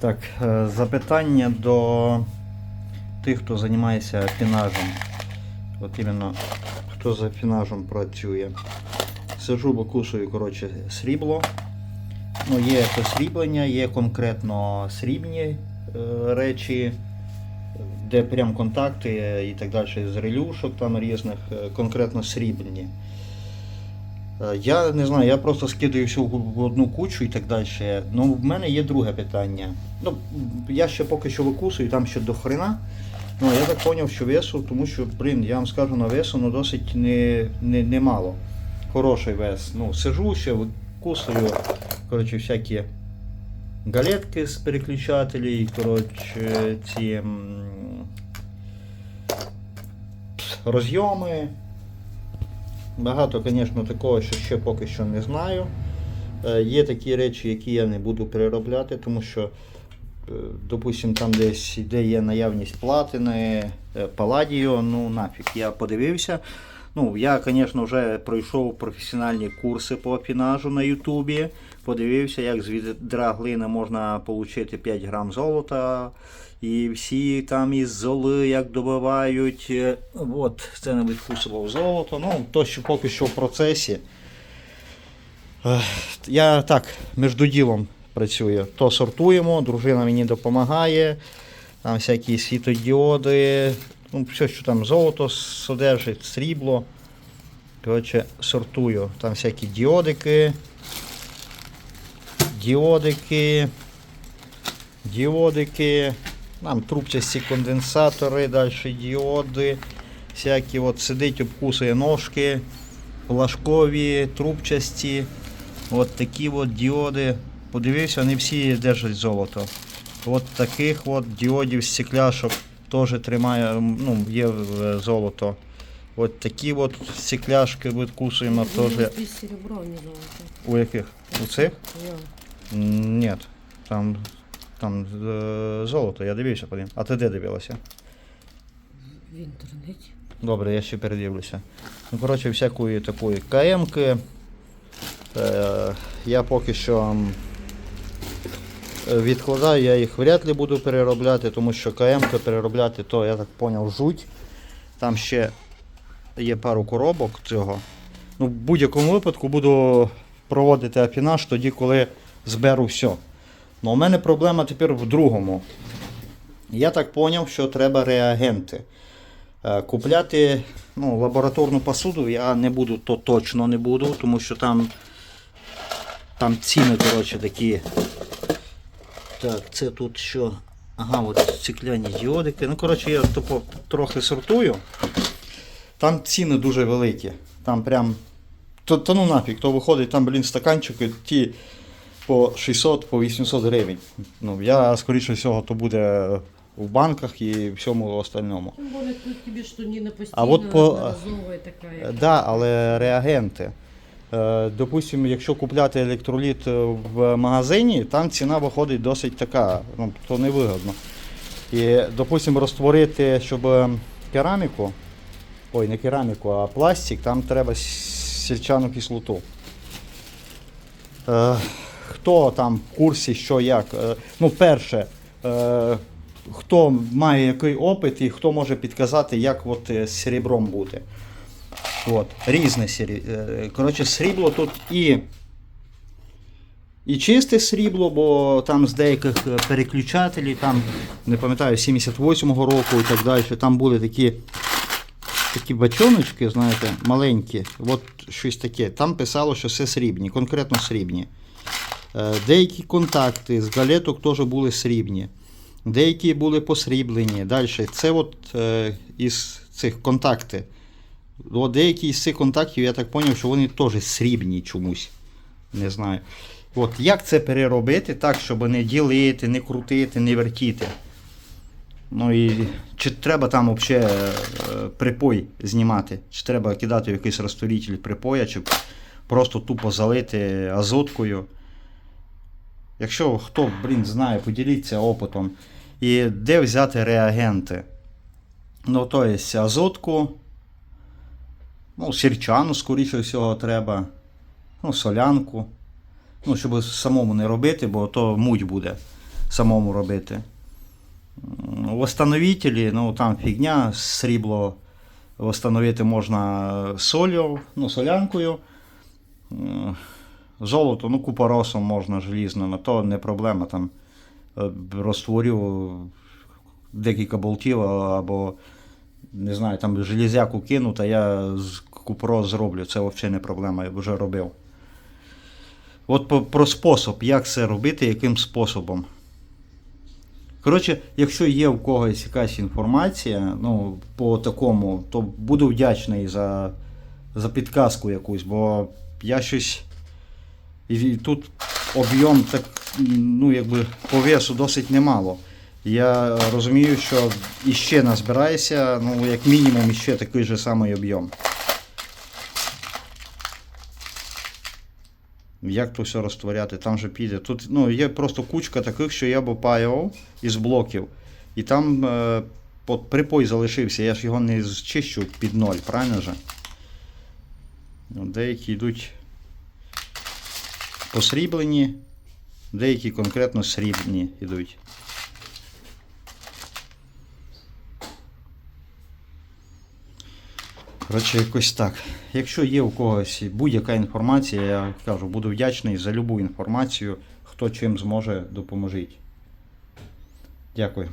Так, е, запитання до тих, хто займається афінажем. От іменно хто за афінажем працює. Сижу, викусую, коротше, срібло. Ну, є посріблення, є конкретно срібні е, речі, де прям контакти і так далі з релюшок там різних, е, конкретно срібні. Е, Я не знаю, я просто скидаю всю одну кучу і так далі. Ну, в мене є друге питання. Ну, я ще поки що викусую, там ще до хрена. Ну, я так зрозумів, що весу, тому що, блін, я вам скажу на весу, ну досить не, не, не мало. Хороший вес. Ну, сижу ще, викусую, коротше, всякі галетки з переключателей, коротше, ці розйоми. Багато, звісно, такого, що ще поки що не знаю. Е, Є такі речі, які я не буду переробляти, тому що, е, допустим, там десь де є наявність платини, е, паладіо, ну нафіг, я подивився. Ну, я, звісно, вже пройшов професіональні курси по апінажу на Ютубі. Подивився, як з відра глини можна отримати 5 грам золота. І всі там із золи як добивають. Е, От, це не відкусував золото. Ну, то, що поки що в процесі. Я так, між ділом працюю. То сортуємо, дружина мені допомагає. Там всякі світодіоди, ну, все, що там золото содержить, срібло. Коротше, сортую. Там всякі діодики. Діодики. Діодики. Там трубчасті конденсатори, далі діоди. Всякі от сидить, обкусує ножки, плашкові, трубчасті. От такі от діоди. Подивився, вони всі держать золото. От таких от діодів стекляшок теж тримає, ну, є золото. От такі от стекляшки відкусуємо теж. Серебро, не золото. У яких? У цих? Ні. Там, там е, золото, я дивився по ним. А ти де дивилася? В інтернеті. Добре, я ще передивлюся. Ну, коротше, всякої такої КМки. Е, я поки що відкладаю, я їх вряд ли буду переробляти, тому що КМки переробляти, то я так зрозумів, жуть. Там ще є пару коробок цього. Ну, в будь-якому випадку буду проводити афінаж тоді, коли зберу все. Ну, у мене проблема тепер в другому. Я так зрозумів, що треба реагенти. Е, Купляти ну, лабораторну посуду я не буду, то точно не буду, тому що там, там ціни коротше, такі. Так, це тут що? Ага, от стекляні діодики. Ну, коротше, я тупо трохи сортую. Там ціни дуже великі. Там прям. То, то ну нафіг, то виходить там, блін, стаканчики ті по 600, по 800 гривень. Ну, я, скоріше всього, то буде в банках і всьому остальному. Тут тебе что не постійно, А от по- такая. Е, Да, але реагенти. Е, Допустимо, якщо купляти електроліт е, в магазині, там ціна виходить досить така, ну, то невигодно. І, допустимо, розтворити, щоб е, кераміку, ой, не кераміку, а пластик, там треба сільчану кислоту. Е, Хто там в курсі, що як? Ну, перше, хто має який опит і хто може підказати, як от з серебром бути. От, різне срібло. Коротше, срібло тут і, і чисте срібло, бо там з деяких е, переключателів, там, не пам'ятаю, 78-го року і так далі, там були такі, такі бачоночки, знаєте, маленькі. От щось таке. Там писало, що все срібні, конкретно срібні. Е, Деякі контакти з галеток теж були срібні. Деякі були посріблені. Далі. Це от е, із цих контакти. От деякі з цих контактів, я так зрозумів, що вони теж срібні чомусь. Не знаю. От як це переробити так, щоб не ділити, не крутити, не вертіти. Ну і чи треба там взагалі припой знімати? Чи треба кидати якийсь розтворитель припоя, чи просто тупо залити азоткою. Якщо хто, блін, знає, поділіться опитом. І де взяти реагенти? Ну, то є азотку. Ну, сірчану, скоріше всього, треба. Ну, солянку. Ну, щоб самому не робити, бо то муть буде. самому робити. Восстановителі, ну там фігня, срібло восстановити можна солью, ну, солянкою. Золото, ну, купоросом можна желізно, на то не проблема. Там е, розтворю декілька болтів або не знаю, там железяку кину, та я з купорос зроблю. Це взагалі не проблема, я вже робив. От про спосіб, як це робити, яким способом. Коротше, якщо є в когось якась інформація, ну, по такому, то буду вдячний за, за підказку якусь, бо я щось. І тут об'єм так, ну, якби по весу досить немало. Я розумію, що іще назбирається, ну, як мінімум, іще такий же самий об'єм. Як то все розтворяти, там же піде. Тут ну, є просто кучка таких, що я б опаював із блоків. І там е, припой залишився, я ж його не зчищу під ноль, правильно же? Ну, Деякі йдуть посріблені, деякі конкретно срібні йдуть. Коротше, якось так. Якщо є у когось будь-яка інформація, я кажу, буду вдячний за любу інформацію. Хто чим зможе, допоможіть. Дякую.